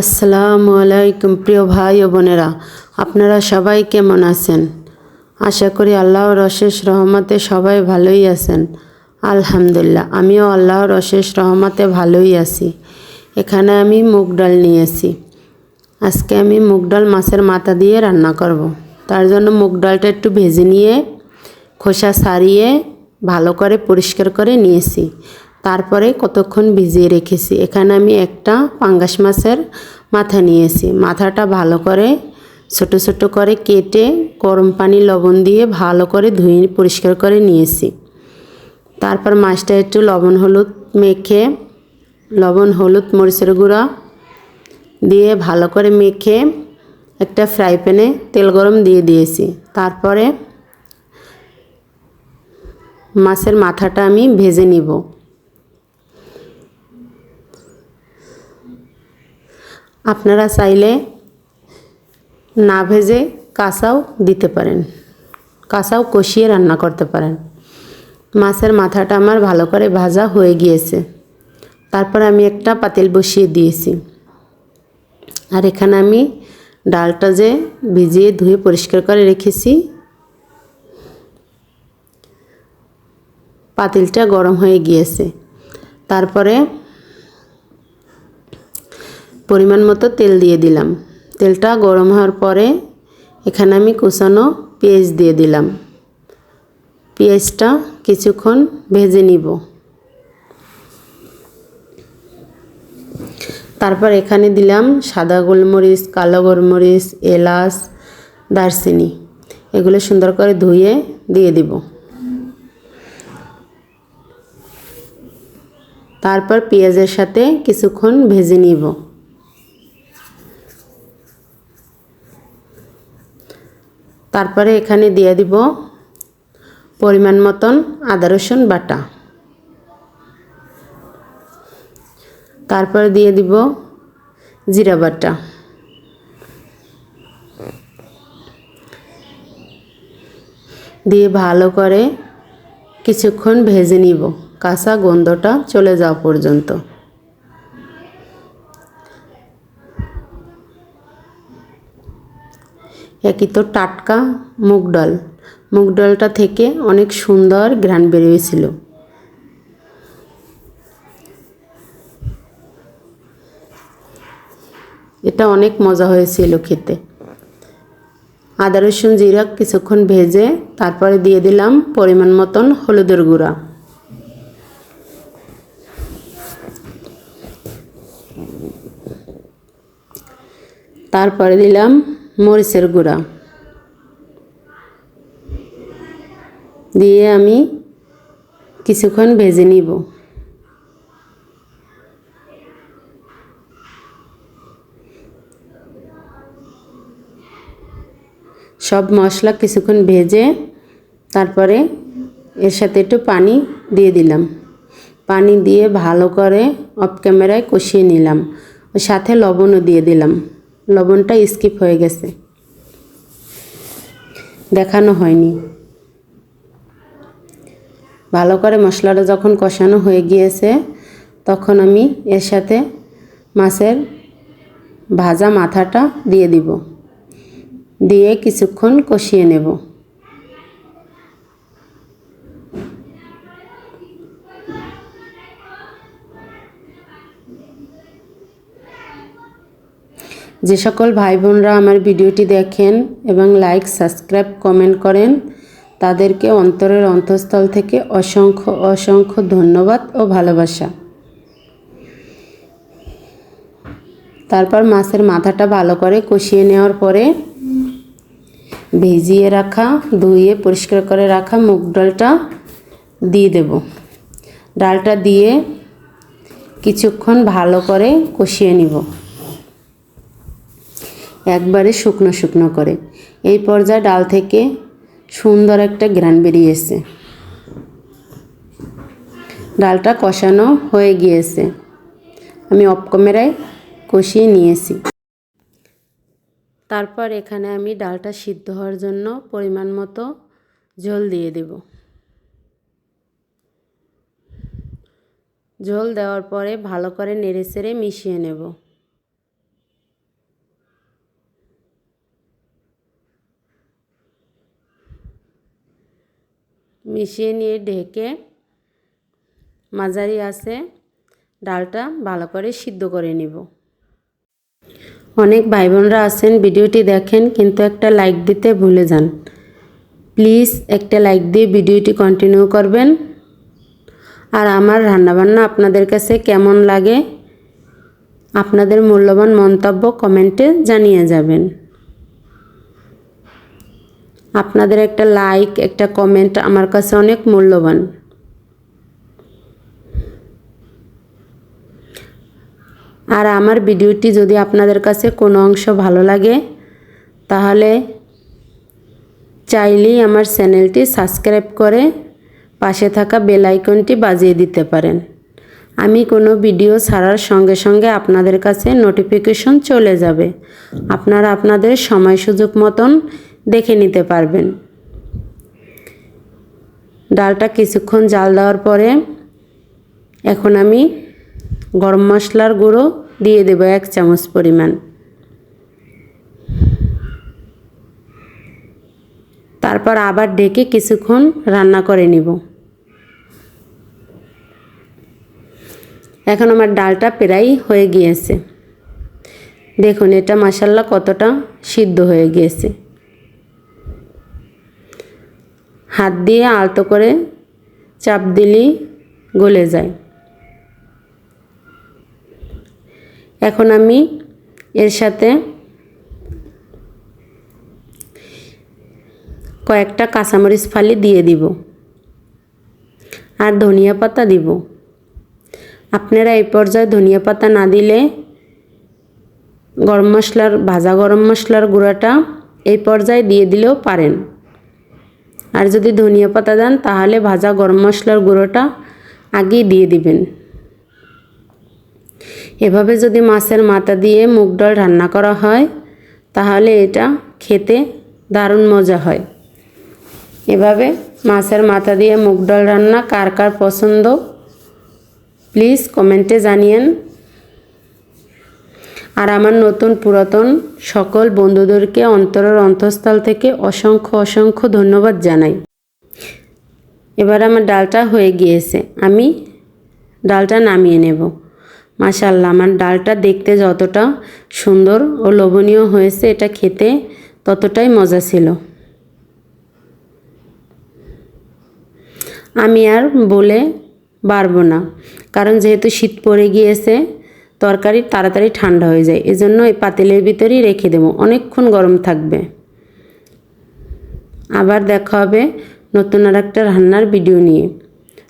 আসসালামু আলাইকুম, প্রিয় ভাই ও বোনেরা। আপনারা সবাই কেমন আছেন? আশা করি আল্লাহর অশেষ রহমতে সবাই ভালোই আছেন। আলহামদুলিল্লাহ, আমিও আল্লাহর অশেষ রহমতে ভালোই আছি। এখানে আমি মুগ ডাল নিয়েছি। আজকে আমি মুগ ডাল মাছের মাথা দিয়ে রান্না করব। তার জন্য মুগ ডালটা একটু ভেজে নিয়ে খোসা সারিয়ে ভালো করে পরিষ্কার করে নিয়েছি। তারপরে কতক্ষণ ভিজিয়ে রেখেছি। এখানে আমি একটা পাঙ্গাস মাছের মাথা নিয়েছি। মাথাটা ভালো করে, ছোট ছোট করে কেটে গরম পানি, লবণ দিয়ে ভালো করে ধুয়ে পরিষ্কার করে নিয়েছি। তারপর মাছটা একটু লবণ হলুদ মেখে, লবণ হলুদ মরিচের গুঁড়া দিয়ে ভালো করে মেখে একটা ফ্রাই প্যানে তেল গরম দিয়ে দিয়েছি। তারপরে মাছের মাথাটা আমি ভেজে নিব। আপনারা চাইলে না ভেজে কাঁচাও দিতে পারেন। কাঁচাও কষিয়ে রান্না করতে পারেন। মাছের মাথাটা আমার ভালো করে ভাজা হয়ে গিয়েছে। তারপর আমি একটা পাতিল বসিয়ে দিয়েছি। আর এখানে আমি ডালটা যে ভিজিয়ে ধুয়ে পরিষ্কার করে রেখেছি, পাতিলটা গরম হয়ে গিয়েছে। তারপরে পরিমাণ মতো তেল দিয়ে দিলাম। তেলটা গরম হওয়ার পরে এখানে আমি কুচানো পেঁয়াজ দিয়ে দিলাম। পেঁয়াজটা কিছুক্ষণ ভেজে নিব। তারপর এখানে দিলাম সাদা গোলমরিচ, কালো গোলমরিচ, এলাচ, দারচিনি। এগুলো সুন্দর করে ধুয়ে দিয়ে দিব। তারপর পেঁয়াজের সাথে কিছুক্ষণ ভেজে নিব। তারপরে এখানে দিয়ে দিব পরিমাণ মতন আদা রসুন বাটা। তারপরে দিয়ে দিব জিরা বাটা। দিয়ে ভালো করে কিছুক্ষণ ভেজে নিব। কাঁচা গন্ধটা চলে যাওয়া পর্যন্ত। একই তো টাটকা মুগ ডাল। মুগ ডালটা থেকে অনেক সুন্দর ঘ্রাণ বেরিয়েছিল। এটা অনেক মজা হয়েছিল খেতে। আদা রসুন জিরা কিছুক্ষণ ভেজে তারপরে দিয়ে দিলাম পরিমাণ মতন হলুদের গুঁড়া। তারপরে দিলাম মরিচের গুঁড়া। দিয়ে আমি কিছুক্ষণ ভেজে নিব। সব মশলা কিছুক্ষণ ভেজে তারপরে এর সাথে একটু পানি দিয়ে দিলাম। পানি দিয়ে ভালো করে অফ ক্যামেরায় কষিয়ে নিলাম। সাথে লবণও দিয়ে দিলাম। লবণটা স্কিপ হয়ে গেছে। দেখানো হয়নি। ভালো করে মশলাটা যখন কষানো হয়ে গিয়েছে, তখন আমি এর সাথে মাছের ভাজা মাথাটা দিয়ে দিব। দিয়ে কিছুক্ষণ কষিয়ে নেব। যে সকল ভাই বোনরা আমার ভিডিওটি দেখেন এবং লাইক সাবস্ক্রাইব কমেন্ট করেন, তাদেরকে অন্তরের অন্তঃস্থল থেকে অসংখ্য অসংখ্য ধন্যবাদ ও ভালোবাসা। তারপর মাছের মাথাটা ভালো করে কষিয়ে নেওয়ার পরে ভিজিয়ে রাখা, ধুয়ে পরিষ্কার করে রাখা মুগ ডালটা দিয়ে দেব। ডালটা দিয়ে কিছুক্ষণ ভালো করে কষিয়ে নিব। একবারে শুকনো শুকনো করে। এই পর্যায়ে ডাল থেকে সুন্দর একটা গ্রান বেরিয়েছে ডালটা কষানো হয়ে গিয়েছে। আমি অফ ক্যামেরায় কষিয়ে নিয়েছি। তারপর এখানে আমি ডালটা সিদ্ধ হওয়ার জন্য পরিমাণ মতো ঝোল দিয়ে দেব। ঝোল দেওয়ার পরে ভালো করে নেড়ে চেড়ে মিশিয়ে নেব। মিশিয়ে নিয়ে ঢেকে মাঝারি আছে ডালটা ভালো করে সিদ্ধ করে নিব। অনেক ভাই বোনরা আছেন, ভিডিওটি দেখেন, কিন্তু একটা লাইক দিতে ভুলে যান। প্লিজ একটা লাইক দিয়ে ভিডিওটি কন্টিনিউ করবেন। আর আমার রান্নাবান্না আপনাদের কাছে কেমন লাগে, আপনাদের মূল্যবান মন্তব্য কমেন্টে জানিয়ে যাবেন। আপনাদের একটা লাইক একটা কমেন্ট আমার কাছে অনেক মূল্যবান। আর আমার ভিডিওটি যদি আপনাদের কাছে কোনো অংশ ভালো লাগে, তাহলে চাইলেই আমার চ্যানেলটি সাবস্ক্রাইব করে পাশে থাকা বেল আইকনটি বাজিয়ে দিতে পারেন। আমি কোনো ভিডিও ছাড়ার সঙ্গে সঙ্গে আপনাদের কাছে নোটিফিকেশন চলে যাবে। আপনারা আপনাদের সময় সুযোগ মতন দেখে নিতে পারবেন। ডালটা কিছুক্ষণ জাল দেওয়ার পরে এখন আমি গরম মশলার গুঁড়ো দিয়ে দেবো এক চামচ পরিমাণ। তারপর আবার ডেকে কিছুক্ষণ রান্না করে নিব। এখন আমার ডালটা প্রায় হয়ে গিয়েছে। দেখুন, এটা মাসাল্লা কতটা সিদ্ধ হয়ে গিয়েছে। হাত দিয়ে আলতো করে চাপ দিলেই গলে যায়। এখন আমি এর সাথে কয়েকটা কাঁচামরিচ ফালি দিয়ে দিব আর ধনিয়া পাতা দিব। আপনারা এই পর্যায়ে ধনিয়া পাতা না দিলে গরম মশলার, ভাজা গরম মশলার গুঁড়াটা এই পর্যায়ে দিয়ে দিলেও পারেন। আর যদি ধনিয়া পাতা দেন, তাহলে ভাজা গরম মশলার গুঁড়োটা আগেই দিয়ে দিবেন। এভাবে যদি মাছের মাথা দিয়ে মুগ ডাল রান্না করা হয়, তাহলে এটা খেতে দারুণ মজা হয়। এভাবে মাছের মাথা দিয়ে মুগ ডাল রান্না কার কার পছন্দ প্লিজ কমেন্টে জানিয়েন। আর আমার নতুন পুরাতন সকল বন্ধুদেরকে অন্তরের অন্তঃস্থল থেকে অসংখ্য অসংখ্য ধন্যবাদ জানাই। এবার আমার ডালটা হয়ে গিয়েছে। আমি ডালটা নামিয়ে নেব। মাশাল্লাহ আমার ডালটা দেখতে যতটা সুন্দর ও লোভনীয় হয়েছে এটা খেতে ততটাই মজা ছিল। আমি আর বলে পারব না। কারণ যেহেতু শীত পড়ে গিয়েছে তরকারি তাড়াতাড়ি ঠান্ডা হয়ে যায়। এজন্য এই পাতিলের ভিতরেই রেখে দেবো। অনেকক্ষণ গরম থাকবে। আবার দেখা হবে নতুন আর একটা রান্নার ভিডিও নিয়ে।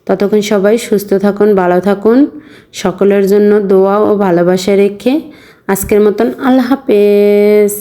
ততক্ষণ সবাই সুস্থ থাকুন, ভালো থাকুন। সকলের জন্য দোয়া ও ভালোবাসা রেখে আজকের মতন আল্লাহ হাফেজ।